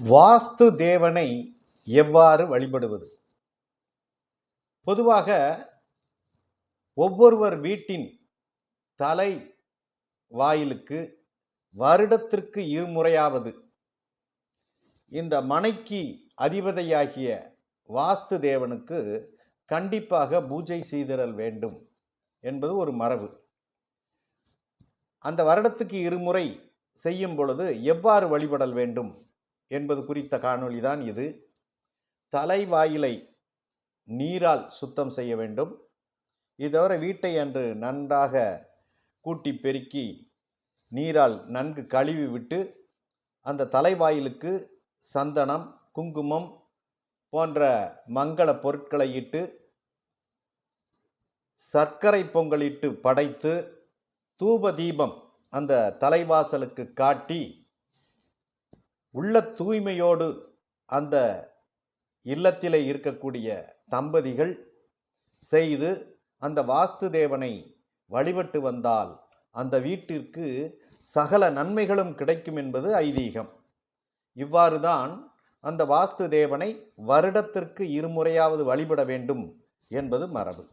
வாஸ்து தேவனை எவ்வாறு வழிபடுவது? பொதுவாக ஒவ்வொருவர் வீட்டின் தலை வாயிலுக்கு வருடத்திற்கு இருமுறையாவது இந்த மனைக்கு அதிபதியாகிய வாஸ்து தேவனுக்கு கண்டிப்பாக பூஜை செய்திடல் வேண்டும் என்பது ஒரு மரபு. அந்த வருடத்துக்கு இருமுறை செய்யும் பொழுது எவ்வாறு வழிபடல் வேண்டும்? என்பது குறித்த காணொளி தான் இது. தலைவாயிலை நீரால் சுத்தம் செய்ய வேண்டும். இது தவிர வீட்டை அன்று நன்றாக கூட்டி பெருக்கி நீரால் நன்கு கழுவி விட்டு அந்த தலைவாயிலுக்கு சந்தனம் குங்குமம் போன்ற மங்கள பொருட்களை இட்டு சர்க்கரை பொங்கலிட்டு படைத்து தூப தீபம் அந்த தலைவாசலுக்கு காட்டி உள்ள தூய்மையோடு அந்த இல்லத்திலே இருக்கக்கூடிய தம்பதிகள் செய்து அந்த வாஸ்து தேவனை வழிபட்டு வந்தால் அந்த வீட்டிற்கு சகல நன்மைகளும் கிடைக்கும் என்பது ஐதீகம். இவ்வாறு தான் அந்த வாஸ்து தேவனை வருடத்திற்கு இருமுறையாவது வழிபட வேண்டும் என்பது மரபு.